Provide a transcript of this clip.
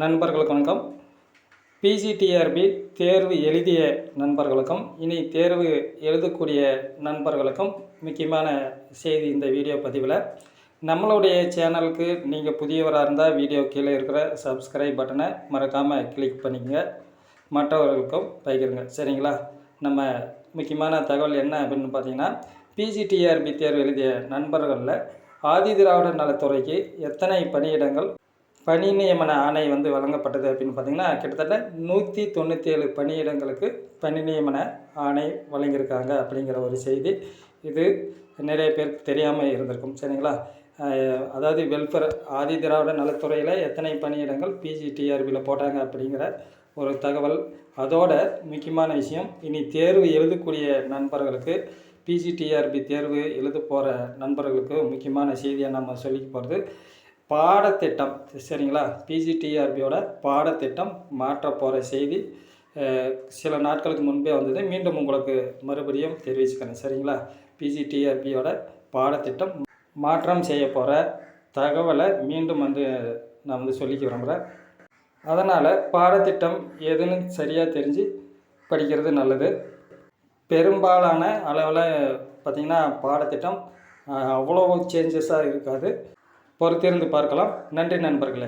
நண்பர்களுக்கு வணக்கம். பிஜிடிஆர்பி தேர்வு எழுதிய நண்பர்களுக்கும் இனி தேர்வு எழுதக்கூடிய நண்பர்களுக்கும் முக்கியமான செய்தி இந்த வீடியோ பதிவில். நம்மளுடைய சேனலுக்கு நீங்கள் புதியவராக இருந்தால் வீடியோ கீழே இருக்கிற சப்ஸ்கிரைப் பட்டனை மறக்காமல் கிளிக் பண்ணிக்கங்க. மற்றவர்களுக்கும் பகிருங்க. சரிங்களா? நம்ம முக்கியமான தகவல் என்ன அப்படின்னு பார்த்தீங்கன்னா பிஜிடிஆர்பி தேர்வு எழுதிய நண்பர்களில் ஆதி திராவிடர் நலத்துறைக்கு எத்தனை பணியிடங்கள் பணி நியமன ஆணை வந்து வழங்கப்பட்டது அப்படின்னு பார்த்தீங்கன்னா கிட்டத்தட்ட நூற்றி தொண்ணூற்றி ஏழு பணியிடங்களுக்கு பணி நியமன ஆணை வழங்கியிருக்காங்க அப்படிங்கிற ஒரு செய்தி. இது நிறைய பேருக்கு தெரியாமல் இருந்திருக்கும். சரிங்களா? அதாவது வெல்ஃபேர் ஆதி திராவிட நலத்துறையில் எத்தனை பணியிடங்கள் பிஜிடிஆர்பியில் போட்டாங்க அப்படிங்கிற ஒரு தகவல். அதோட முக்கியமான விஷயம் இனி தேர்வு எழுதக்கூடிய நண்பர்களுக்கு பிஜிடிஆர்பி தேர்வு எழுத போகிற நண்பர்களுக்கு முக்கியமான செய்தியை நம்ம சொல்லிக்க போகிறது பாடத்திட்டம் சரிங்களா? பிஜிடிஆர்பியோட பாடத்திட்டம் மாற்ற போகிற செய்தி சில நாட்களுக்கு முன்பே வந்தது. மீண்டும் உங்களுக்கு மறுபடியும் தெரிவிச்சுக்கிறேன் சரிங்களா? பிஜிடிஆர்பியோட பாடத்திட்டம் மாற்றம் செய்ய போகிற தகவலை மீண்டும் வந்து நான் வந்து சொல்லிக்க விரும்புகிறேன் அதனால் பாடத்திட்டம் எதுன்னு சரியாக தெரிஞ்சு படிக்கிறது நல்லது. பெரும்பாலான அளவில் பார்த்திங்கன்னா பாடத்திட்டம் அவ்வளோ சேஞ்சஸாக இருக்காது. பொறுத்திருந்து பார்க்கலாம். நன்றி நண்பர்களே.